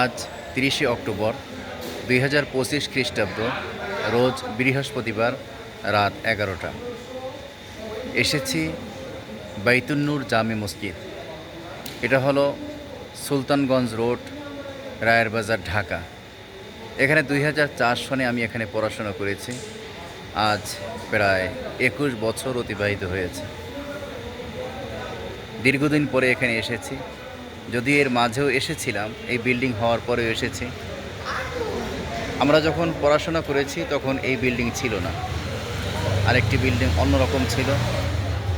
আজ তিরিশে অক্টোবর দুই হাজার পঁচিশ খ্রিস্টাব্দ, রোজ বৃহস্পতিবার রাত এগারোটা। এসেছি বাইতুন্নুর জামে মসজিদ। এটা হলো সুলতানগঞ্জ রোড, রায়ের বাজার, ঢাকা। এখানে দুই হাজার চার সনে আমি এখানে পড়াশোনা করেছি। আজ প্রায় একুশ বছর অতিবাহিত হয়েছে। দীর্ঘদিন পরে এখানে এসেছি। যদি এর মাঝেও এসেছিলাম, এই বিল্ডিং হওয়ার পরেও এসেছি। আমরা যখন পড়াশোনা করেছি, তখন এই বিল্ডিং ছিল না। আরেকটি বিল্ডিং অন্যরকম ছিল।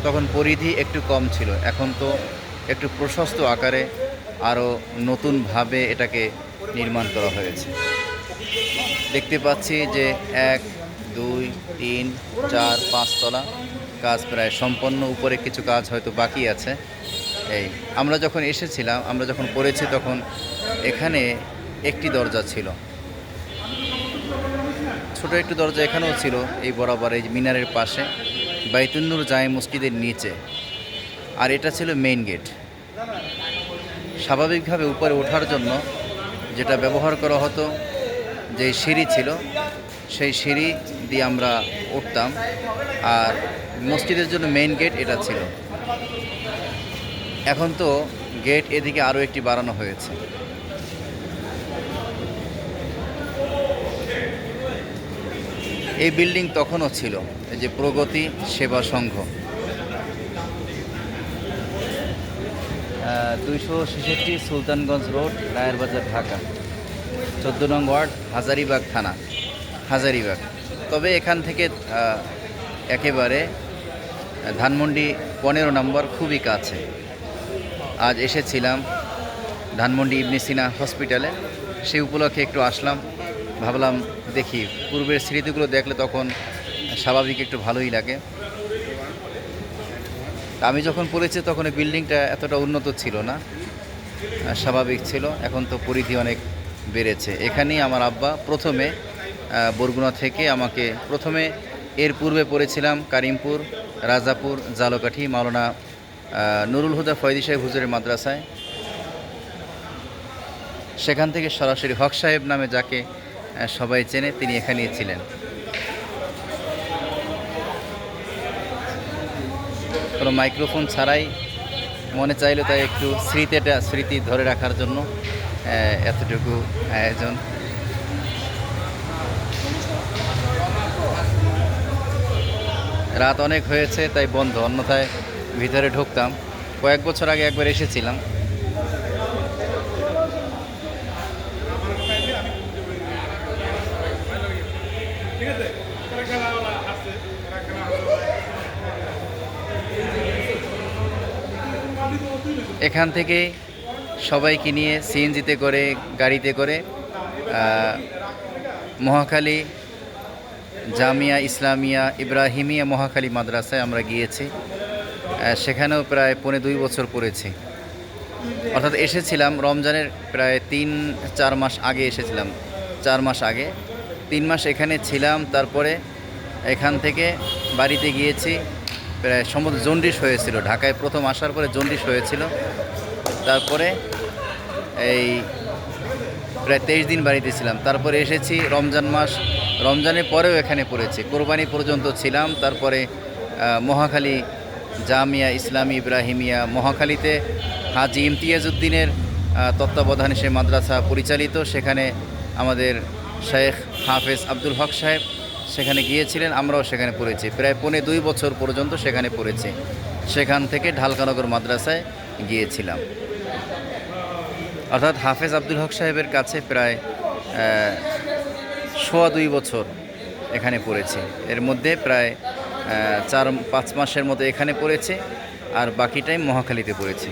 তখন পরিধি একটু কম ছিল। এখন তো একটু প্রশস্ত আকারে আরও নতুনভাবে এটাকে নির্মাণ করা হয়েছে। দেখতে পাচ্ছি যে এক, দুই, তিন, চার, পাঁচতলা। কাজ প্রায় সম্পন্ন। উপরে কিছু কাজ হয়তো বাকি আছে। এই, আমরা যখন এসেছিলাম, আমরা যখন পড়েছি তখন এখানে একটি দরজা ছিল। ছোট একটু দরজা এখানেও ছিল, এই বরাবর, এই মিনারের পাশে বাইতুন্নুর জায় মসজিদের নিচে। আর এটা ছিল মেইন গেট স্বাভাবিকভাবে উপরে ওঠার জন্য যেটা ব্যবহার করা হতো, যে সিঁড়ি ছিল, সেই সিঁড়ি দিয়ে আমরা উঠতাম। আর মসজিদের জন্য মেইন গেট এটা ছিল। এখন তো গেট এদিকে আরও একটি বাড়ানো হয়েছে। এই বিল্ডিং তখনও ছিল এই যে প্রগতি সেবা সংঘ। দুইশো ছেষট্টি সুলতানগঞ্জ রোড রায়েরবাজার ঢাকা। চোদ্দ নং ওয়ার্ড হাজারিবাগ থানা। হাজারিবাগ। তবে এখান থেকে একেবারে ধানমন্ডি পনেরো নম্বর খুবই কাছে। আজ এসেছিলাম ধানমন্ডি ইবনে সিনা হসপিটালে। সেই উপলক্ষে একটু আসলাম, ভাবলাম দেখি পূর্বের স্মৃতিগুলো দেখলে তখন স্বাভাবিক একটু ভালোই লাগে। আমি যখন পড়েছি তখন এই বিল্ডিংটা এতটা উন্নত ছিল না স্বাভাবিক ছিল। এখন তো পরিধি অনেক বেড়েছে। এখানেই আমার আব্বা প্রথমে বরগুনা থেকে আমাকে প্রথমে এর পূর্বে পড়েছিলাম কারিমপুর, রাজাপুর, জালকাঠি, মাওলানা নুরুল হুদা ফয়দি সাহেব হুজুরের মাদ্রাসায়। সেখান থেকে সরাসরি হক সাহেব নামে যাকে সবাই চেনে, তিনি এখানে ছিলেন। কোনো মাইক্রোফোন ছাড়াই মনে চাইলে তাই একটু স্মৃতিটা, স্মৃতি ধরে রাখার জন্য এতটুকু আয়োজন রাত অনেক হয়েছে, তাই বন্ধ। অন্যথায় ভিতরে ঢুকতাম। কয়েক বছর আগে একবার এসেছিলাম। এখান থেকে সবাইকে নিয়ে সিএনজিতে করে, গাড়িতে করে মহাখালী জামিয়া ইসলামিয়া ইব্রাহিমিয়া মহাখালী মাদ্রাসায় আমরা গিয়েছি। সেখানেও প্রায় পৌনে দুই বছর পড়েছি। অর্থাৎ এসেছিলাম রমজানের প্রায় তিন, চার মাস আগে এসেছিলাম। চার মাস আগে। তিন মাস এখানে ছিলাম, তারপরে এখান থেকে বাড়িতে গিয়েছি। প্রায় সম্ভবত জন্ডিস হয়েছিল। ঢাকায় প্রথম আসার পরে জন্ডিস হয়েছিল। তারপরে এই প্রায় তেইশ দিন বাড়িতে ছিলাম। তারপরে এসেছি রমজান মাস। রমজানের পরেও এখানে পড়েছি। কোরবানি পর্যন্ত ছিলাম। তারপরে মহাখালী জামিয়া ইসলামী ইব্রাহিমিয়া মহাখালীতে হাজি ইমতিয়াজউদ্দিনের আহ, তত্ত্বাবধানে সে মাদ্রাসা পরিচালিত। সেখানে আমাদের শেখ হাফেজ আব্দুল হক সাহেব সেখানে গিয়েছিলেন আমরাও সেখানে পড়েছি। প্রায় পৌনে দুই বছর পর্যন্ত সেখানে পড়েছি। সেখান থেকে ঢালকানগর মাদ্রাসায় গিয়েছিলাম। অর্থাৎ হাফেজ আব্দুল হক সাহেবের কাছে প্রায় সোয়া দুই বছর এখানে পড়েছি। এর মধ্যে প্রায় চার পাঁচ মাসের মতো এখানে পড়েছে আর বাকিটাই মহাখালীতে পড়েছি।